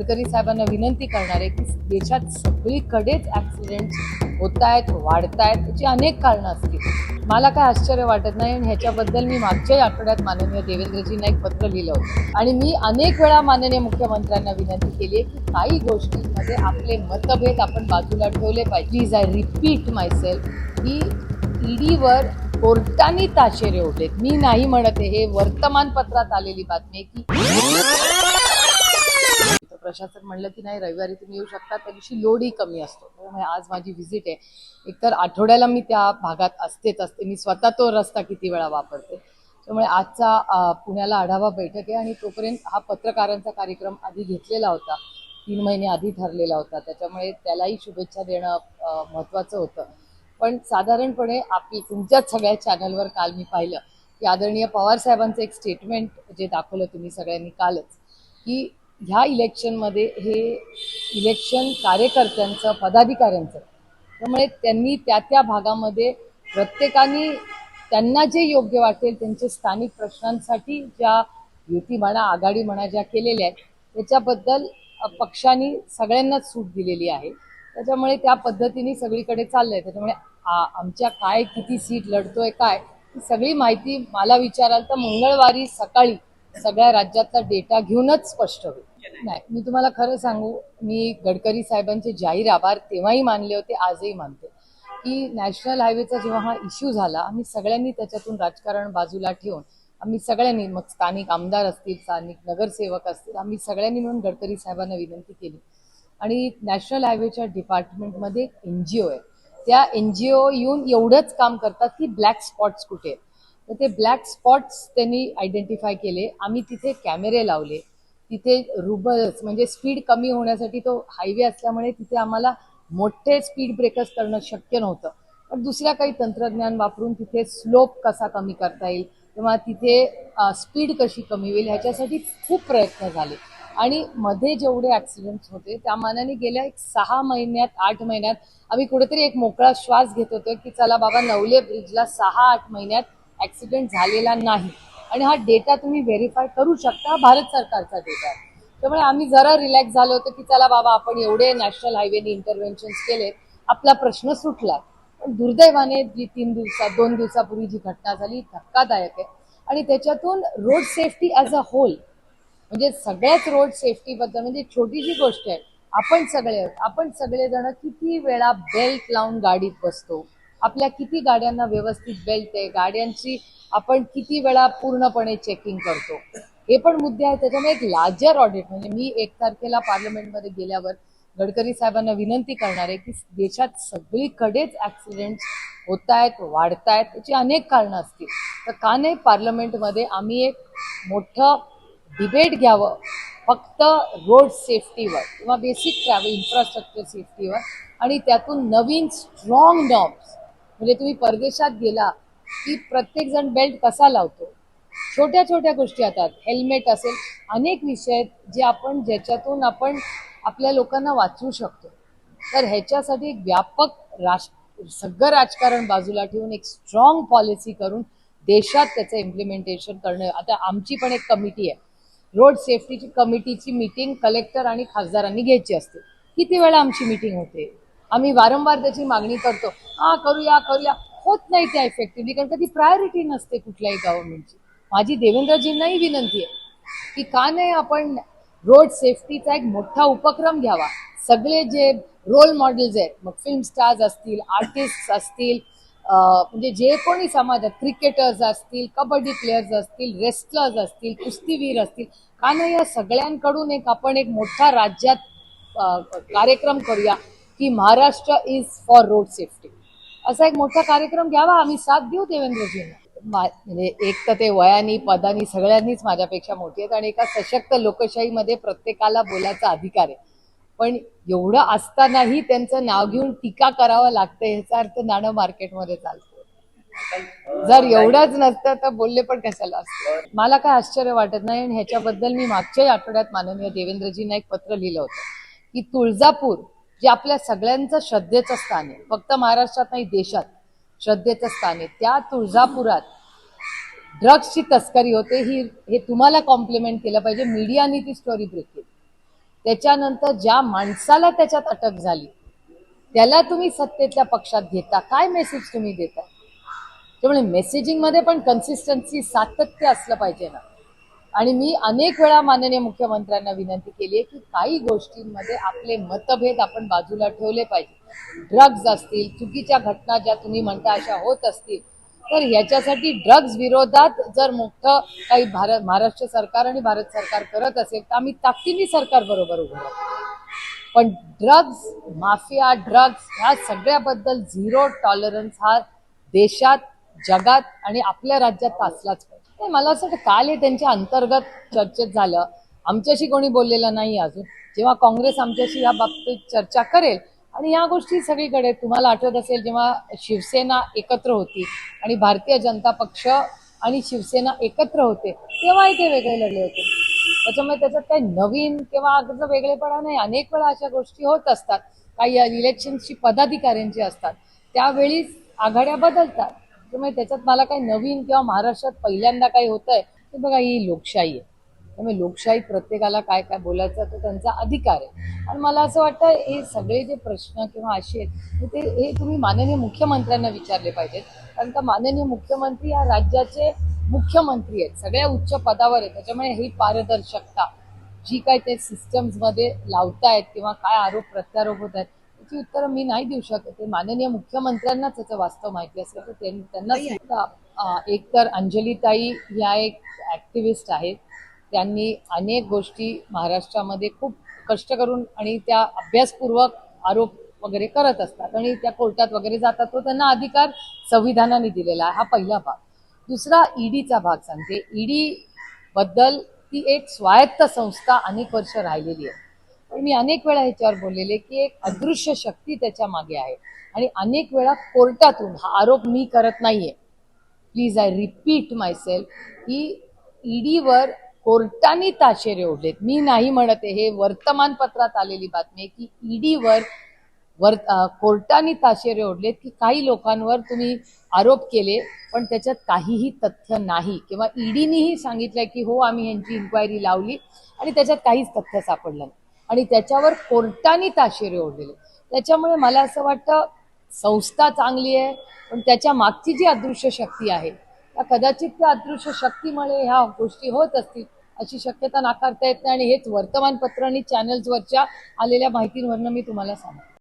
गडकरी साहेबांना विनंती करणार आहे की देशात सगळीकडेच ॲक्सिडेंट होत आहेत वाढत आहेत त्याची अनेक कारणं असतील. मला काय आश्चर्य वाटत नाही आणि ह्याच्याबद्दल मी मागच्याही आठवड्यात माननीय देवेंद्रजींना एक पत्र लिहिलं होतं. आणि मी अनेक वेळा माननीय मुख्यमंत्र्यांना विनंती केली आहे की काही गोष्टींमध्ये आपले मतभेद आपण बाजूला ठेवले पाहिजे. Please I repeat myself की ईडीवर कोर्टाने ताशेरे उठलेत मी नाही म्हणत आहे हे वर्तमानपत्रात आलेली बातमी आहे की प्रशासन म्हणलं की नाही रविवारी तुम्ही येऊ शकता त्या दिवशी लोडही कमी असतो. त्यामुळे आज माझी व्हिजिट आहे. एकतर आठवड्याला मी त्या भागात असतेच असते. मी स्वतः तो रस्ता किती वेळा वापरते. त्यामुळे आजचा पुण्याला आढावा बैठक आहे आणि तोपर्यंत हा पत्रकारांचा कार्यक्रम आधी घेतलेला होता. तीन महिने आधी ठरलेला होता. त्याच्यामुळे त्यालाही शुभेच्छा देणं महत्त्वाचं होतं. पण साधारणपणे आपली तुमच्याच सगळ्या चॅनलवर काल मी पाहिलं की आदरणीय पवार साहेबांचं एक स्टेटमेंट जे दाखवलं तुम्ही सगळ्यांनी कालच की ह्या इलेक्शनमध्ये हे इलेक्शन कार्यकर्त्यांचं पदाधिकाऱ्यांचं. त्यामुळे त्यांनी त्या त्या भागामध्ये प्रत्येकाने त्यांना जे योग्य वाटेल त्यांचे स्थानिक प्रश्नांसाठी ज्या युती म्हणा आघाडी म्हणा ज्या केलेल्या आहेत त्याच्याबद्दल पक्षांनी सगळ्यांनाच सूट दिलेली आहे. त्याच्यामुळे त्या पद्धतीने सगळीकडे चाललंय. त्याच्यामुळे आ- आमच्या काय किती सीट लढतोय काय ही सगळी माहिती मला विचाराल तर मंगळवारी सकाळी सगळ्या राज्यातला डेटा घेऊनच स्पष्ट होईल. नाही मी तुम्हाला खरं सांगू मी गडकरी साहेबांचे जाहीर आभार तेव्हाही मानले होते आजही मानते. की नॅशनल हायवेचा जेव्हा हा इश्यू झाला आम्ही सगळ्यांनी त्याच्यातून राजकारण बाजूला ठेवून आम्ही सगळ्यांनी मग स्थानिक आमदार असतील स्थानिक नगरसेवक असतील आम्ही सगळ्यांनी मिळून गडकरी साहेबांना विनंती केली. आणि नॅशनल हायवेच्या डिपार्टमेंटमध्ये एक एन जी ओ आहे. त्या एन जी ओ येऊन एवढंच काम करतात की ब्लॅक स्पॉट्स कुठे आहेत. तर ते ब्लॅक स्पॉट्स त्यांनी आयडेंटिफाय केले आम्ही तिथे कॅमेरे लावले तिथे रुबल्स म्हणजे स्पीड कमी होण्यासाठी तो हायवे असल्यामुळे तिथे आम्हाला मोठे स्पीड ब्रेकर्स करणं शक्य नव्हतं. पण दुसऱ्या काही तंत्रज्ञान वापरून तिथे स्लोप कसा कमी करता येईल किंवा तिथे स्पीड कशी कमी होईल ह्याच्यासाठी खूप प्रयत्न झाले. आणि मध्ये जेवढे ॲक्सिडेंट्स होते त्या मानाने गेल्या एक सहा महिन्यात आठ महिन्यात आम्ही कुठेतरी एक मोकळा श्वास घेत होतो की चला बाबा नवले ब्रिजला सहा आठ महिन्यात ॲक्सिडेंट झालेला नाही. आणि हा डेटा तुम्ही व्हेरीफाय करू शकता भारत सरकारचा डेटा आहे. त्यामुळे आम्ही जरा रिलॅक्स झालो होतो की चला बाबा आपण एवढे नॅशनल हायवेने इंटरव्हेन्शन केले आपला प्रश्न सुटला. पण दुर्दैवाने जी तीन दिवसात दोन दिवसापूर्वी जी घटना झाली धक्कादायक आहे. आणि त्याच्यातून road safety as a whole म्हणजे सगळ्याच रोड सेफ्टीबद्दल म्हणजे छोटीशी गोष्ट आहे आपण सगळे आपण सगळेजण किती वेळा बेल्ट लावून गाडीत बसतो? आपल्या किती गाड्यांना व्यवस्थित बेल्ट आहे गाड्यांची आपण किती वेळा पूर्णपणे चेकिंग करतो? हे पण मुद्दे आहेत त्याच्यामुळे एक लार्जर ऑडिट म्हणजे मी एक तारखेला पार्लमेंटमध्ये गेल्यावर गडकरी साहेबांना विनंती करणार आहे की देशात सगळीकडेच ऍक्सिडेंट होत आहेत वाढत आहेत त्याची अनेक कारणं असतील. तर का नाही पार्लमेंटमध्ये आम्ही एक मोठं डिबेट घ्यावं फक्त रोड सेफ्टीवर किंवा बेसिक ट्रॅव्हल इन्फ्रास्ट्रक्चर सेफ्टीवर आणि त्यातून नवीन स्ट्रॉंग नॉर्म्स म्हणजे तुम्ही परदेशात गेला की प्रत्येकजण बेल्ट कसा लावतो? छोट्या छोट्या गोष्टी येतात हेल्मेट असेल अनेक विषय आहेत जे आपण ज्याच्यातून आपण आपल्या लोकांना वाचवू शकतो. तर ह्याच्यासाठी एक व्यापक राज सगळं राजकारण बाजूला ठेवून एक स्ट्रॉंग पॉलिसी करून देशात त्याचं इम्प्लिमेंटेशन करणं. आता आमची पण एक कमिटी आहे. रोड सेफ्टीची कमिटीची मीटिंग कलेक्टर आणि खासदारांनी घ्यायची असते. किती वेळा आमची मीटिंग होते? आम्ही वारंवार त्याची मागणी करतो. हा करूया करूया. होत नाही त्या इफेक्टिव्हली कारण का ती प्रायोरिटी नसते कुठल्याही गव्हर्नमेंटची माझी देवेंद्रजींनाही विनंती आहे की का नाही आपण रोड सेफ्टीचा एक मोठा उपक्रम घ्यावा. सगळे जे रोल मॉडेल्स आहेत मग फिल्म स्टार्स असतील आर्टिस्ट असतील म्हणजे जे कोणी समाजात क्रिकेटर्स असतील कबड्डी प्लेयर्स असतील रेस्लर्स असतील कुस्तीवीर असतील का नाही या सगळ्यांकडून एक आपण एक मोठा राज्यात कार्यक्रम करूया. की Maharashtra is for road safety असा एक मोठा कार्यक्रम घ्यावा आम्ही साथ देऊ देवेंद्रजींना. म्हणजे एक तर ते वयानी पदानी सगळ्यांनीच माझ्यापेक्षा मोठी आहेत आणि एका सशक्त लोकशाहीमध्ये प्रत्येकाला बोलायचा अधिकार आहे. पण एवढं असतानाही त्यांचं नाव घेऊन टीका करावं लागतं ह्याचा अर्थ नाणं मार्केटमध्ये चालतं. जर एवढंच नसतं तर बोलले पण कशाला असतं? मला काय आश्चर्य वाटत नाही आणि ह्याच्याबद्दल मी मागच्याही आठवड्यात माननीय देवेंद्रजींना एक पत्र लिहिलं होतं की तुळजापूर जे आपल्या सगळ्यांचं श्रद्धेचं स्थान आहे. फक्त महाराष्ट्रात नाही देशात श्रद्धेचं स्थान आहे. त्या तुळजापुरात ड्रग्सची तस्करी होते ही हे तुम्हाला कॉम्प्लिमेंट केलं पाहिजे. मीडियानी ती स्टोरी ब्रेक केली. त्याच्यानंतर ज्या माणसाला त्याच्यात अटक झाली त्याला तुम्ही सत्तेतल्या पक्षात घेता. काय मेसेज तुम्ही देता त्यामुळे मेसेजिंगमध्ये पण कन्सिस्टन्सी सातत्य असलं पाहिजे ना. आणि मी अनेक वेळा माननीय मुख्यमंत्र्यांना विनंती केली आहे की काही गोष्टींमध्ये आपले मतभेद आपण बाजूला ठेवले पाहिजे. ड्रग्ज असतील चुकीच्या घटना ज्या तुम्ही म्हणता अशा होत असतील तर याच्यासाठी ड्रग्ज विरोधात जर मोठं काही भारत महाराष्ट्र सरकार आणि भारत सरकार करत असेल तर आम्ही ताकदीने सरकार बरोबर उभं पण ड्रग्ज माफिया ड्रग्ज ह्या सगळ्याबद्दल झिरो टॉलरन्स हा देशात जगात आणि आपल्या राज्यात असलाच पाहिजे. नाही, मला असं वाटतं काल हे त्यांच्या अंतर्गत चर्चेत झालं. आमच्याशी कोणी बोललेलं नाही अजून. जेव्हा काँग्रेस आमच्याशी या बाबतीत चर्चा करेल आणि या गोष्टी सगळीकडे तुम्हाला आठवत असेल जेव्हा शिवसेना एकत्र होती आणि भारतीय जनता पक्ष आणि शिवसेना एकत्र होते तेव्हाही ते वेगळे लढले होते. त्याच्यामुळे त्याच्यात काही नवीन किंवा अगदी वेगळेपणा नाही. अनेक वेळा अशा गोष्टी होत असतात. काही इलेक्शनची पदाधिकाऱ्यांची असतात. त्यावेळी आघाड्या बदलतात. त्यामुळे त्याच्यात मला काही नवीन किंवा महाराष्ट्रात पहिल्यांदा काही होतंय ते बघा ही लोकशाही आहे. त्यामुळे लोकशाही प्रत्येकाला काय काय बोलायचं तो त्यांचा अधिकार आहे. आणि मला असं वाटतं हे सगळे जे प्रश्न किंवा असे आहेत ते हे तुम्ही माननीय मुख्यमंत्र्यांना विचारले पाहिजेत. कारण का माननीय मुख्यमंत्री या राज्याचे मुख्यमंत्री आहेत सगळ्या उच्च पदावर आहेत. त्याच्यामुळे ही पारदर्शकता जी काय ते सिस्टम्समध्ये लावतायत किंवा काय आरोप प्रत्यारोप होत आहेत त्याची उत्तरं मी नाही देऊ शकत. माननीय मुख्यमंत्र्यांनाच त्याचं वास्तव माहिती असेल तर त्यां- त्यांना एक तर अंजलीताई ह्या एक ॲक्टिव्हिस्ट आहेत. त्यांनी अनेक गोष्टी महाराष्ट्रामध्ये खूप कष्ट करून आणि त्या अभ्यासपूर्वक आरोप वगैरे करत असतात आणि त्या कोर्टात वगैरे जातात. तो त्यांना अधिकार संविधानाने दिलेला आहे. हा पहिला भाग. दुसरा ईडीचा भाग सांगते. ईडी बद्दल ती एक स्वायत्त संस्था अनेक वर्ष राहिलेली आहे. पण मी अनेक वेळा ह्याच्यावर बोललेले की एक अदृश्य शक्ती त्याच्यामागे आहे. आणि अनेक वेळा कोर्टातून हा आरोप मी करत नाहीये. Please I repeat myself की ईडीवर कोर्टाने ताशेरे ओढलेत. मी नाही म्हणत आहे हे वर्तमानपत्रात आलेली बातमी आहे की ईडीवर वर कोर्टाने ताशेरे ओढलेत की काही लोकांवर तुम्ही आरोप केले पण त्याच्यात काहीही तथ्य नाही. किंवा ईडीनेही सांगितलंय की हो आम्ही यांची इन्क्वायरी लावली आणि त्याच्यात काहीच तथ्य सापडलं नाही. आणि त्याच्यावर कोर्टाने ताशेरे ओढलेले. त्याच्यामुळे मला असं वाटतं संस्था चांगली आहे पण त्याच्या मागची जी अदृश्य शक्ती आहे त्या कदाचित त्या अदृश्य शक्तीमुळे ह्या गोष्टी होत असतील अशी शक्यता नाकारता येत नाही. आणि हेच वर्तमानपत्र आणि चॅनल्सवरच्या आलेल्या माहितींवरनं मी तुम्हाला सांगतो.